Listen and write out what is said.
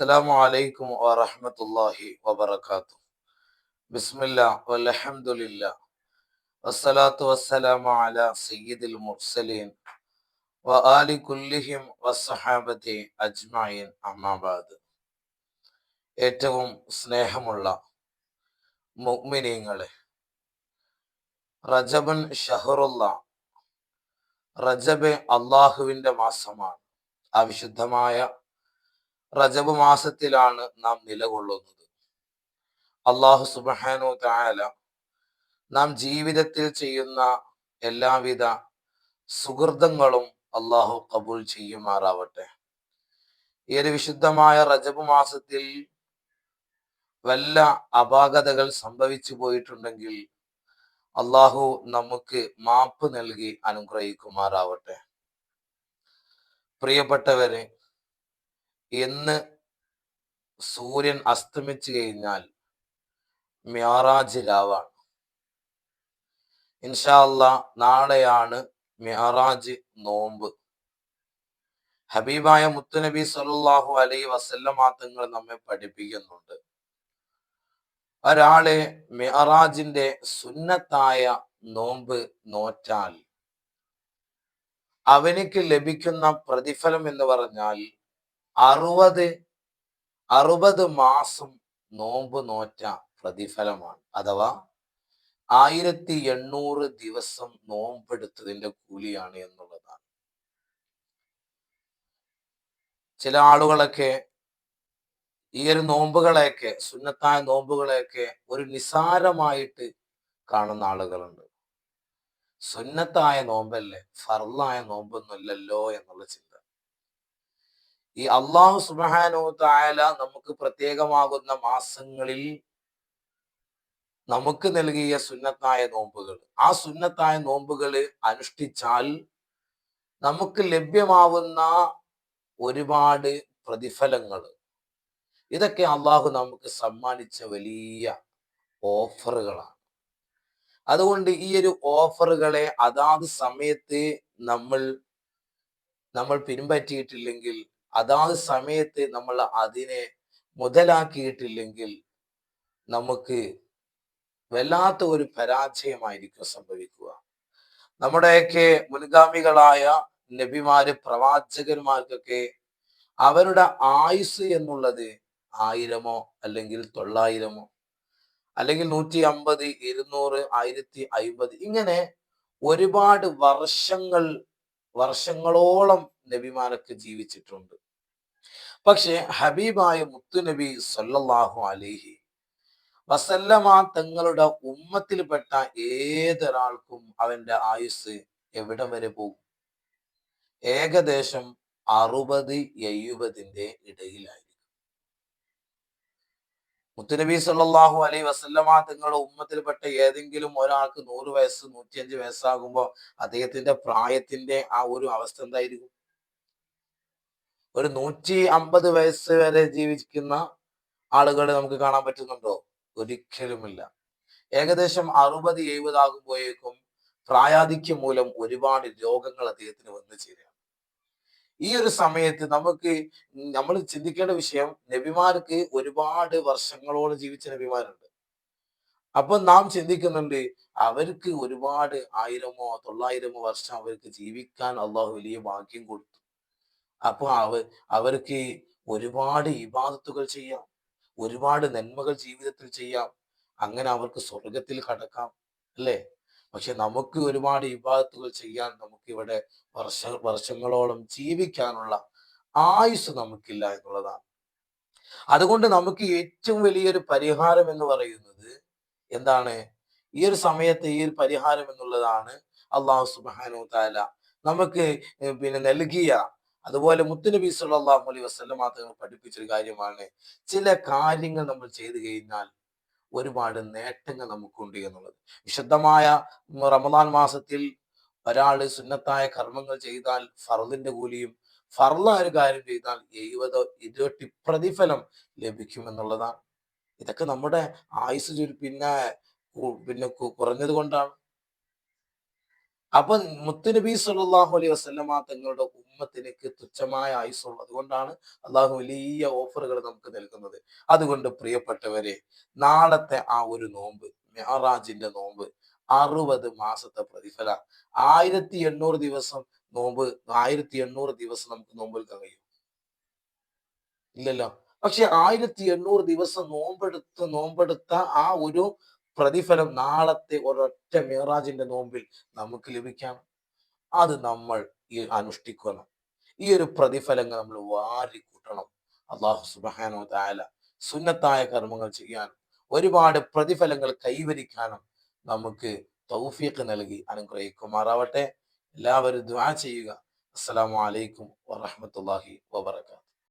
السلام عليكم ورحمة الله وبركاته بسم الله والحمد لله والصلاة والسلام على سيد المرسلين وآل كلهم والصحابة أجمعين أما بعد ഏറ്റവും സ്നേഹമുള്ള മുഅ്മിനീങ്ങളെ റജബൻ ഷഹറുള്ള റജബ് അള്ളാഹുവിന്റെ മാസമാണ് ആ വിശുദ്ധമായ റജബ് മാസത്തിലാണ് നാം നിലകൊള്ളുന്നത്. അള്ളാഹു സുബാനു തായാല നാം ജീവിതത്തിൽ ചെയ്യുന്ന എല്ലാവിധ സുഹൃതങ്ങളും അള്ളാഹു കബൂൽ ചെയ്യുമാറാവട്ടെ. ഈ ഒരു വിശുദ്ധമായ റജബ് മാസത്തിൽ വല്ല അപാകതകൾ സംഭവിച്ചു പോയിട്ടുണ്ടെങ്കിൽ അള്ളാഹു നമുക്ക് മാപ്പ് നൽകി അനുഗ്രഹിക്കുമാറാവട്ടെ. പ്രിയപ്പെട്ടവരെ എന്ന് സൂര്യൻ അസ്തമിച്ചു കഴിഞ്ഞാൽ മ്യാറാജ് രാവാണ് ഇൻഷാല്ല നാളെയാണ് മ്യാറാജ് നോമ്പ്. ഹബീബായ മുത്തുനബി സല്ലാഹു അലൈ വസല്ലമാങ്ങൾ നമ്മെ പഠിപ്പിക്കുന്നുണ്ട്. ഒരാളെ മെഹറാജിന്റെ സുന്നത്തായ നോമ്പ് നോറ്റാൽ അവനിക്ക് ലഭിക്കുന്ന പ്രതിഫലം എന്ന് പറഞ്ഞാൽ അറുപത് അറുപത് മാസം നോമ്പ് നോറ്റ പ്രതിഫലമാണ്. അഥവാ ആയിരത്തി എണ്ണൂറ് ദിവസം നോമ്പെടുത്തതിന്റെ കൂലിയാണ് എന്നുള്ളതാണ്. ചില ആളുകളൊക്കെ ഈ ഒരു നോമ്പുകളെയൊക്കെ സുന്നത്തായ നോമ്പുകളെയൊക്കെ ഒരു നിസാരമായിട്ട് കാണുന്ന ആളുകളുണ്ട്. സുന്നത്തായ നോമ്പല്ലേ? ഫർലായ നോമ്പൊന്നുമല്ലല്ലോ എന്നുള്ള ചിന്ത ഈ അള്ളാഹു സുബാനോ തായാല നമുക്ക് പ്രത്യേകമാകുന്ന മാസങ്ങളിൽ നമുക്ക് നൽകിയ സുന്നത്തായ നോമ്പുകൾ. ആ സുന്നത്തായ നോമ്പുകൾ അനുഷ്ഠിച്ചാൽ നമുക്ക് ലഭ്യമാവുന്ന ഒരുപാട് പ്രതിഫലങ്ങൾ. ഇതൊക്കെ അള്ളാഹു നമുക്ക് സമ്മാനിച്ച വലിയ ഓഫറുകളാണ്. അതുകൊണ്ട് ഈ ഒരു ഓഫറുകളെ അതാത് സമയത്ത് നമ്മൾ നമ്മൾ പിൻപറ്റിയിട്ടില്ലെങ്കിൽ അതാത് സമയത്ത് നമ്മൾ അതിനെ മുതലാക്കിയിട്ടില്ലെങ്കിൽ നമുക്ക് വല്ലാത്ത ഒരു പരാജയമായിരിക്കും സംഭവിക്കുക. നമ്മുടെയൊക്കെ മുൻഗാമികളായ നബിമാര് പ്രവാചകന്മാർക്കൊക്കെ അവരുടെ ആയുസ് എന്നുള്ളത് ആയിരമോ അല്ലെങ്കിൽ തൊള്ളായിരമോ അല്ലെങ്കിൽ നൂറ്റി അമ്പത് ഇരുന്നൂറ് ആയിരത്തി അയിമ്പത് ഇങ്ങനെ ഒരുപാട് വർഷങ്ങൾ വർഷങ്ങളോളം നബിമാരൊക്കെ ജീവിച്ചിട്ടുണ്ട്. പക്ഷെ ഹബീബായ മുത്തുനബി സല്ലാഹു അലിഹി വസല്ലമ തങ്ങളുടെ ഉമ്മത്തിൽപ്പെട്ട ഏതൊരാൾക്കും അവന്റെ ആയുസ് എവിടം വരെ പോകും? ഏകദേശം അറുപത് എഴുപതിന്റെ ഇടയിലായിരിക്കും. മുത്തുനബി സല്ലാഹു അലൈ വസല്ലമ തങ്ങളുടെ ഉമ്മത്തിൽപ്പെട്ട ഏതെങ്കിലും ഒരാൾക്ക് നൂറ് വയസ്സ് നൂറ്റിയഞ്ച് വയസ്സാകുമ്പോൾ അദ്ദേഹത്തിന്റെ പ്രായത്തിന്റെ ആ ഒരു അവസ്ഥ എന്തായിരിക്കും? ഒരു നൂറ്റി അമ്പത് വയസ്സ് വരെ ജീവിക്കുന്ന ആളുകളെ നമുക്ക് കാണാൻ പറ്റുന്നുണ്ടോ? ഒരിക്കലുമില്ല. ഏകദേശം അറുപത് എഴുപതാകുമ്പോഴേക്കും പ്രായാധിക്യം മൂലം ഒരുപാട് രോഗങ്ങൾ അദ്ദേഹത്തിന് വന്നു ചേരുക. ഈ ഒരു സമയത്ത് നമുക്ക് നമ്മൾ ചിന്തിക്കേണ്ട വിഷയം നബിമാർക്ക് ഒരുപാട് വർഷങ്ങളോട് ജീവിച്ച നബിമാരുണ്ട്. അപ്പൊ നാം ചിന്തിക്കുന്നുണ്ട് അവർക്ക് ഒരുപാട് ആയിരമോ തൊള്ളായിരമോ വർഷം അവർക്ക് ജീവിക്കാൻ അള്ളാഹു വലിയ ഭാഗ്യം കൊടുത്തു. അപ്പൊ അവ അവർക്ക് ഒരുപാട് ഇബാദത്തുകൾ ചെയ്യാം. ഒരുപാട് നന്മകൾ ജീവിതത്തിൽ ചെയ്യാം. അങ്ങനെ അവർക്ക് സ്വർഗത്തിൽ കടക്കാം. അല്ലേ? പക്ഷെ നമുക്ക് ഒരുപാട് വിഭാഗത്തുകൾ ചെയ്യാൻ നമുക്ക് ഇവിടെ വർഷ വർഷങ്ങളോളം ജീവിക്കാനുള്ള ആയുസ് നമുക്കില്ല എന്നുള്ളതാണ്. അതുകൊണ്ട് നമുക്ക് ഏറ്റവും വലിയൊരു പരിഹാരം എന്ന് പറയുന്നത് എന്താണ്? ഈ ഒരു സമയത്ത് ഈ ഒരു പരിഹാരം എന്നുള്ളതാണ് അള്ളാഹു സുബാനു താല നമുക്ക് പിന്നെ നൽകിയ. അതുപോലെ മുത്തുനബി അള്ളാഹു അലൈഹി വസ്ലം മാത്രങ്ങൾ പഠിപ്പിച്ചൊരു കാര്യമാണ്. ചില കാര്യങ്ങൾ നമ്മൾ ചെയ്തു കഴിഞ്ഞാൽ ഒരുപാട് നേട്ടങ്ങൾ നമുക്കുണ്ട് എന്നുള്ളത്. വിശുദ്ധമായ റമദാൻ മാസത്തിൽ ഒരാൾ സുന്നത്തായ കർമ്മങ്ങൾ ചെയ്താൽ ഫറദിന്റെ കൂലിയും ഫറലായ ഒരു കാര്യം ചെയ്താൽ എഴുപതോ ഇരുപത്തി പ്രതിഫലം ലഭിക്കും എന്നുള്ളതാണ്. ഇതൊക്കെ നമ്മുടെ ആയുസ് പിന്നെ പിന്നെ കുറഞ്ഞത് കൊണ്ടാണ്. അപ്പൊ മുത്തുനബി സല്ലാഹു അലൈഹി വസല്ലമ തങ്ങളുടെ ഉമ്മത്തിലേക്ക് തുച്ഛമായ ആയുസുള്ളൂ അതുകൊണ്ടാണ് അള്ളാഹു വലിയ ഓഫറുകൾ നമുക്ക് നൽകുന്നത്. അതുകൊണ്ട് പ്രിയപ്പെട്ടവരെ നാളത്തെ ആ ഒരു നോമ്പ് മെഹറാജിന്റെ നോമ്പ് അറുപത് മാസത്തെ പ്രതിഫല. ആയിരത്തി എണ്ണൂറ് ദിവസം നോമ്പ് ആയിരത്തി എണ്ണൂറ് ദിവസം നമുക്ക് നോമ്പ് എടുക്കാൻ കഴിയും. ഇല്ലല്ലോ? പക്ഷെ ആയിരത്തി എണ്ണൂറ് ദിവസം നോമ്പെടുത്ത് നോമ്പെടുത്ത ആ ഒരു പ്രതിഫലം നാളത്തെ ഒരൊറ്റ മേറാജിന്റെ നോമ്പിൽ നമുക്ക് ലഭിക്കാം. അത് നമ്മൾ ഈ അനുഷ്ഠിക്കണം. ഈ ഒരു പ്രതിഫലങ്ങൾ നമ്മൾ വാരി കൂട്ടണം അള്ളാഹു സുബാനോ താല സുന്നത്തായ കർമ്മങ്ങൾ ചെയ്യാനും ഒരുപാട് പ്രതിഫലങ്ങൾ കൈവരിക്കാനും നമുക്ക് തൗഫീഖ് നൽകി അനുഗ്രഹിക്കുമാറാവട്ടെ. എല്ലാവരും ദ്വാ ചെയ്യുക. അസ്സലാമു അലൈക്കും വറഹമത്തല്ലാഹി വബർക്കാത്തു